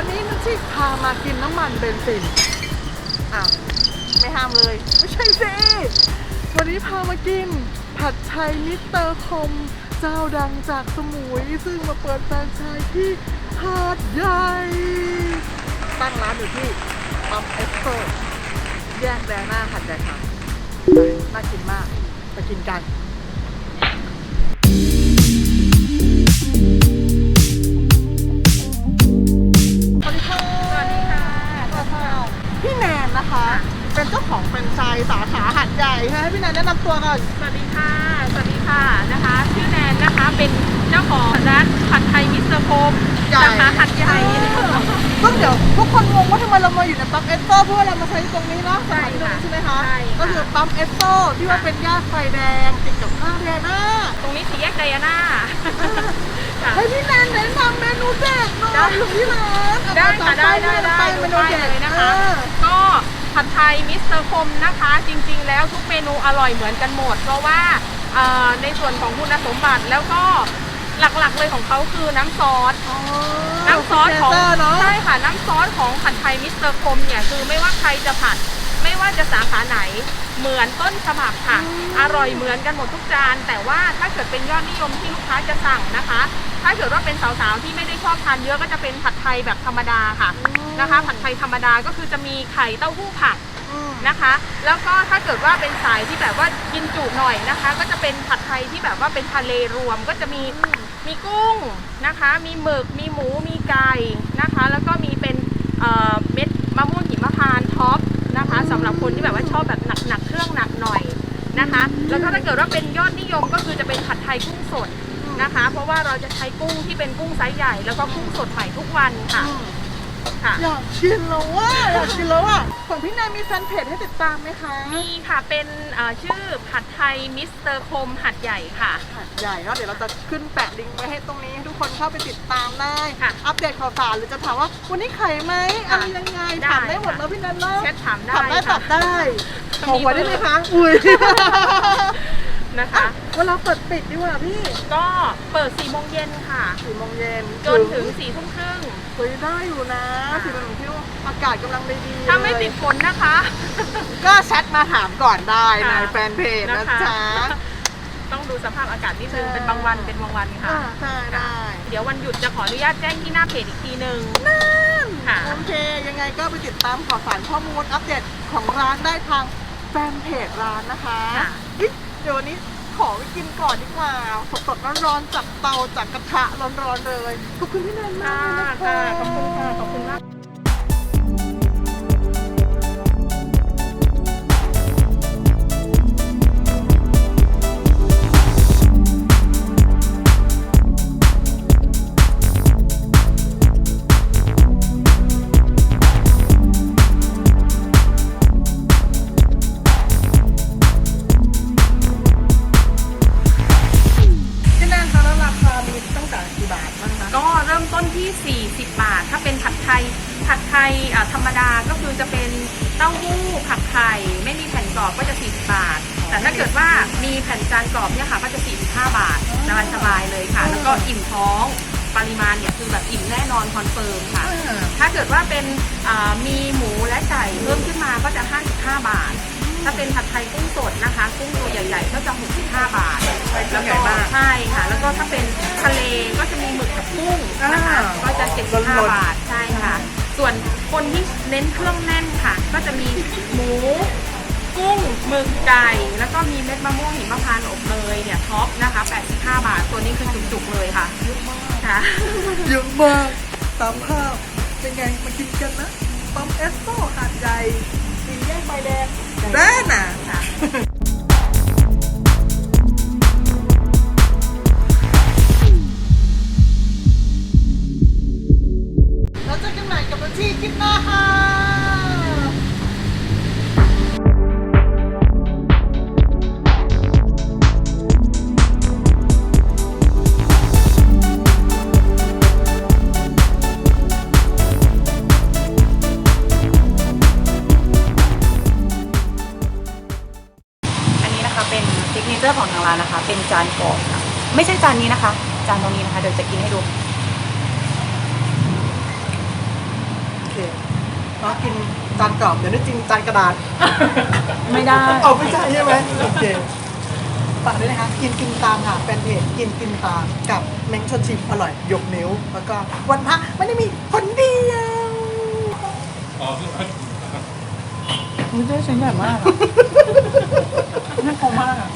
วันนี้นุชชิพามากินน้ำมันเบนซินอ้าวไม่ห้ามเลย ไม่ใช่สิ วันนี้พามากิน ผัดไทยมิสเตอร์คม เจ้าดังจากสมุย ซึ่งมาเปิดแฟรนไชส์ที่หาดใหญ่ ตั้งร้านอยู่ที่ปั๊มเอสโซแยกแดงหน้าหัดใหญ่ค่ะน่ากินมากไปกินกัน เป็นเจ้าของแฟรนไชส์สาขาหัดใหญ่ให้พี่แนนแนะนำตัวก่อนสวัสดีค่ะ สวัสดีค่ะนะคะ ชื่อแนนนะคะ เป็นเจ้าของร้านผัดไทยมิสเตอร์โคมใหญ่สาขาหัดใหญ่ก็เดี๋ยวทุกคนงงว่าทำไมเรามาอยู่ในปั๊มเอสโซเพราะว่าเรามาใช้ตรงนี้เนาะใช่ค่ะใช่ไหมคะใช่ค่ะก็คือปั๊มเอสโซที่ว่าเป็นย่านไฟแดงติดกับข้าวแดงหน้าตรงนี้สี่แยกไดอาน่าค่ะให้พี่แนนแนะนำเมนูเด็ดหน่ได้อยอยู่ที่ร้านได้ค่ะได้ได้เอาได้ไปเมนูได้เด็ดเลยนะคะเออก็ ผัดไทยมิสเตอร์คมนะคะ จริง ๆ แล้วทุกเมนูอร่อยเหมือนกันหมด เพราะว่าเอ่อในส่วนของคุณสมบัติแล้วก็หลักๆเลยของเขาคือน้ำซอสอ๋อน้ำซอสของเทเตร์เนาะใช่ค่ะน้ำซอสของผัดไทยมิสเตอร์คมเนี่ยคือไม่ว่าใครจะผัด ไม่ว่าจะสาขาไหนเหมือนต้นฉบับค่ะ อร่อยเหมือนกันหมดทุกจาน แต่ว่าถ้าเกิดเป็นยอดนิยมที่ลูกค้าจะสั่งนะคะ ถ้าเกิดว่าเป็นสาวๆที่ไม่ได้ชอบทานเยอะก็จะเป็นผัดไทยแบบธรรมดาค่ะ นะคะ ผัดไทยธรรมดาก็คือจะมีไข่เต้าหู้ผักอืมนะคะ แล้วก็ถ้าเกิดว่าเป็นสายที่แบบว่ากินจุหน่อยนะคะ ก็จะเป็นผัดไทยที่แบบว่าเป็นทะเลรวมก็จะมีมีกุ้งนะคะ มีหมึกมีหมูมีไก่นะคะ แล้วก็มีเป็นเอ่อเม็ดมะม่วงหิมพานต์ท็อปนะคะสำหรับคนที่แบบว่าชอบแบบหนักๆเครื่องหนักหน่อยนะคะ แล้วก็ถ้าเกิดว่าเป็นยอดนิยมก็คือจะเป็นผัดไทยกุ้งสดนะคะ เพราะว่าเราจะใช้กุ้งที่เป็นกุ้งไซส์ใหญ่ แล้วก็กุ้งสดใหม่ทุกวันค่ะอืม ค่ะ อยากกินแล้วว่าอยากกินแล้วอะของพี่แนนมีแฟนเพจให้ติดตามไหมคะมีค่ะเป็นเอ่อชื่อผัดไทยมิสเตอร์คมหัดใหญ่ค่ะหัดใหญ่ก็เดี๋ยวเราจะขึ้นแปะลิงก์ไว้ให้ตรงนี้ให้ทุกคนเข้าไปติดตามได้ค่ะอัปเดตข่าวสารหรือจะถามว่าวันนี้ไข่ไหมอะไรยังไงได้ถามได้หมดค่ะแล้วพี่แนันเนาะแชทถามได้ถามได้ค่ะ ตอบได้มีขอหัวได้ไหมเบอร์คะอุ้ย นะคะ เวลาเปิดปิดดีกว่าพี่ก็เปิด4โมงเย็นค่ะ สี่โมงเย็นจนถึง4ทุ่มครึ่ง คุยได้อยู่นะค่ะ สี่โมงที่ว่าอากาศกำลังดีๆถ้าไม่เลยติดฝนนะคะ ก็แชทมาถามก่อนได้ในค่ะแฟนเพจนะนะคะ จ๊ะ ต้องดูสภาพอากาศนิดนึงใช่ เป็นบางวันเป็นบางวันค่ะ อ่าใช่ได้เดี๋ยววันหยุดจะขออนุญาตแจ้งที่หน้าเพจอีกทีนึงค่ะ โอเค ยังไงก็ไปติดตามข่าวสารข้อมูลอัปเดตของร้านได้ทางแฟนเพจร้านนะคะ ค่ะ เฮ้ยเดี๋ยววันนี้ขอไปกินก่อนดีกว่าสดๆร้อนๆจากเตาจากกระทะร้อนๆเลยขอบคุณพี่แนนมากนะคะขอบคุณค่ะขอบคุณมาก ที่ 40 บาท ถ้าเป็นผัดไทย ผัดไทยอ่าธรรมดาก็คือจะเป็นเต้าหู้ผัดไข่ไม่มีแผ่นกรอบก็จะ 40 บาท แต่ถ้าเกิดว่ามีแผ่นจานกรอบเนี่ยค่ะก็จะ 45 บาทสบายสบายๆเลยค่ะ แล้วก็อิ่มท้องปริมาณเนี่ยคือแบบอิ่มแน่นอนคอนเฟิร์มค่ะ ถ้าเกิดว่าเป็นอ่ามีหมูและไก่เพิ่มขึ้นมาก็จะ 55 บาท ถ้าเป็นผัดไทยกุ้งสดนะคะ กุ้งตัวใหญ่ ๆ ก็จะ 65 บาท แล้วก็ใช่ค่ะ แล้วก็ถ้าเป็นทะเลก็ จะ75บาทใช่ค่ะ ส่วนคนที่เน้นเครื่องแน่นค่ะ ก็จะมีหมู กุ้งหมึกไก่ แล้วก็มีเม็ดมะม่วงหิมพานต์อบเนยเนี่ยท็อปนะคะ 85 บาท ตัวนี้คือจุกๆเลยค่ะเยอะมากค่ะ เยอะมากตามภาพเป็นไงมากินกันนะปั๊มเอสโซหาดใหญ่สีแยกไฟแดงแด้น่ะ นนี้นะคะเป็นซิกเนเจอร์ของทางร้านนะคะ เป็นจานกรอบค่ะไม่ใช่จานนี้นะคะ จานตรงนี้นะคะเดี๋ยวจะกินให้ดูเรากินจานกรอบเดี๋ยวนี้จริงจานกระดาษ ไม่ได้เอาไม่ใช่ใช่ไหมโอเคฝากด้วยนะคะ กินกินตามค่ะแฟนเพจกินกินตามกับเม้งชวนชิมอร่อยยกนิ้ว แล้วก็วันพระไม่ได้มีคนเดียวอุ้ยเจ๊ชิ้นใหญ่มากอะ น่ากลัวมากอะ